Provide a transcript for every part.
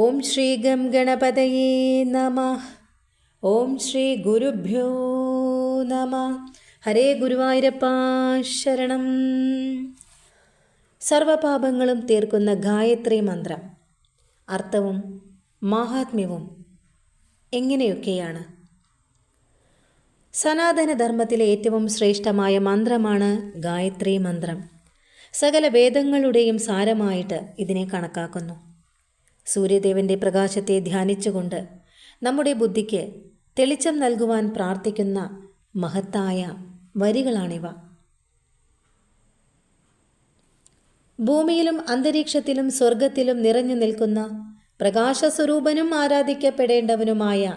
ഓം Shri gum ഗണപതയേ നമ. ഓം ശ്രീ ഗുരുഭ്യോ നമ. ഹരേ ഗുരുവായൂരപ്പ ശരണം. സർവപാപങ്ങളും തീർക്കുന്ന ഗായത്രി മന്ത്രം. അർത്ഥവും മാഹാത്മ്യവും എങ്ങനെയൊക്കെയാണ്? സനാതനധർമ്മത്തിലെ ഏറ്റവും ശ്രേഷ്ഠമായ മന്ത്രമാണ് ഗായത്രി മന്ത്രം. സകല വേദങ്ങളുടെയും സാരമായിട്ട് ഇതിനെ കണക്കാക്കുന്നു. സൂര്യദേവന്റെ പ്രകാശത്തെ ധ്യാനിച്ചുകൊണ്ട് നമ്മുടെ ബുദ്ധിക്ക് തെളിച്ചം നൽകുവാൻ പ്രാർത്ഥിക്കുന്ന മഹത്തായ വരികളാണിവ. ഭൂമിയിലും അന്തരീക്ഷത്തിലും സ്വർഗത്തിലും നിറഞ്ഞു നിൽക്കുന്ന പ്രകാശസ്വരൂപനും ആരാധിക്കപ്പെടേണ്ടവനുമായ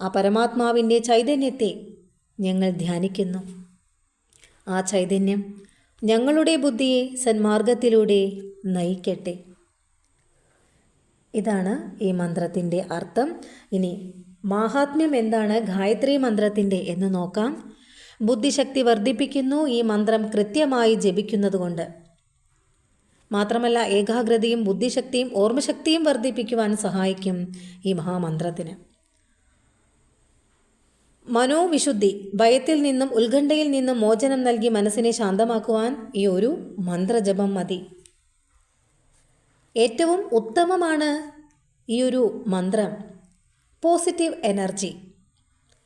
ആ പരമാത്മാവിന്റെ ചൈതന്യത്തെ ഞങ്ങൾ ധ്യാനിക്കുന്നു. ആ ചൈതന്യം ഞങ്ങളുടെ ബുദ്ധിയെ സന്മാർഗത്തിലൂടെ നയിക്കട്ടെ. ഇതാണ് ഈ മന്ത്രത്തിന്റെ അർത്ഥം. ഇനി മാഹാത്മ്യം എന്താണ്? ഗായത്രി മന്ത്രത്തിന്റെ എന്ന് നോക്കാം. ബുദ്ധിശക്തി വർദ്ധിപ്പിക്കുന്നു ഈ മന്ത്രം കൃത്യമായി ജപിക്കുന്നതുകൊണ്ട്. മാത്രമല്ല ഏകാഗ്രതയും ബുദ്ധിശക്തിയും ഓർമ്മശക്തിയും വർദ്ധിപ്പിക്കുവാൻ സഹായിക്കും ഈ മഹാമന്ത്രത്തിന്. മനോവിശുദ്ധി ഭയത്തിൽ നിന്നും ഉത്കണ്ഠയിൽ നിന്നും മോചനം നൽകി മനസ്സിനെ ശാന്തമാക്കുവാൻ ഈ ഒരു മന്ത്രജപം മതി. ഏറ്റവും ഉത്തമമാണ് ഈ ഒരു മന്ത്രം. Positive energy.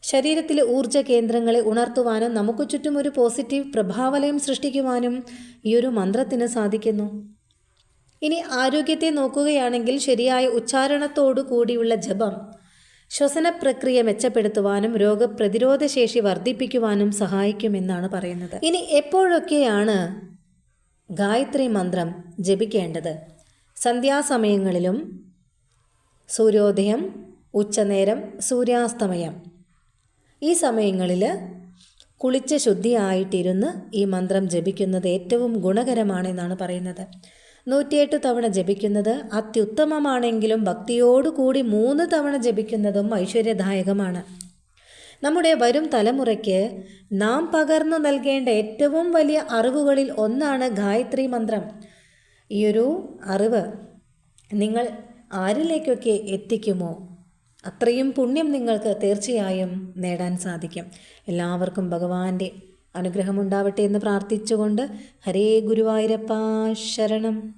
ശരീരത്തിലെ ഊർജ കേന്ദ്രങ്ങളെ ഉണർത്തുവാനും നമുക്ക് ചുറ്റും ഒരു പോസിറ്റീവ് പ്രഭാവലയം സൃഷ്ടിക്കുവാനും ഈ ഒരു മന്ത്രത്തിന് സാധിക്കുന്നു. ഇനി ആരോഗ്യത്തെ നോക്കുകയാണെങ്കിൽ ശരിയായ ഉച്ചാരണത്തോടു കൂടിയുള്ള ജപം ശ്വസന പ്രക്രിയ മെച്ചപ്പെടുത്തുവാനും രോഗപ്രതിരോധ ശേഷി വർദ്ധിപ്പിക്കുവാനും സഹായിക്കുമെന്നാണ് പറയുന്നത്. ഇനി എപ്പോഴൊക്കെയാണ് ഗായത്രി മന്ത്രം ജപിക്കേണ്ടത്? സന്ധ്യാസമയങ്ങളിലും സൂര്യോദയം ഉച്ചനേരം സൂര്യാസ്തമയം. ഈ സമയങ്ങളിൽ കുളിച്ച് ശുദ്ധിയായിട്ടിരുന്ന് ഈ മന്ത്രം ജപിക്കുന്നത് ഏറ്റവും ഗുണകരമാണെന്നാണ് പറയുന്നത്. നൂറ്റിയെട്ട് തവണ ജപിക്കുന്നത് അത്യുത്തമമാണെങ്കിലും ഭക്തിയോടുകൂടി മൂന്ന് തവണ ജപിക്കുന്നതും ഐശ്വര്യദായകമാണ്. നമ്മുടെ വരും തലമുറയ്ക്ക് നാം പകർന്നു നൽകേണ്ട ഏറ്റവും വലിയ അറിവുകളിൽ ഒന്നാണ് ഗായത്രി മന്ത്രം. ഈയൊരു അറിവ് നിങ്ങൾ ആരിലേക്കൊക്കെ എത്തിക്കുമോ? അത്രയും പുണ്യം നിങ്ങൾക്ക് തീർച്ചയായും നേടാൻ സാധിക്കും. എല്ലാവർക്കും ഭഗവാന്റെ അനുഗ്രഹമുണ്ടാവട്ടെ എന്ന് പ്രാർത്ഥിച്ചുകൊണ്ട് ഹരേ ഗുരുവായൂരപ്പ ശരണം.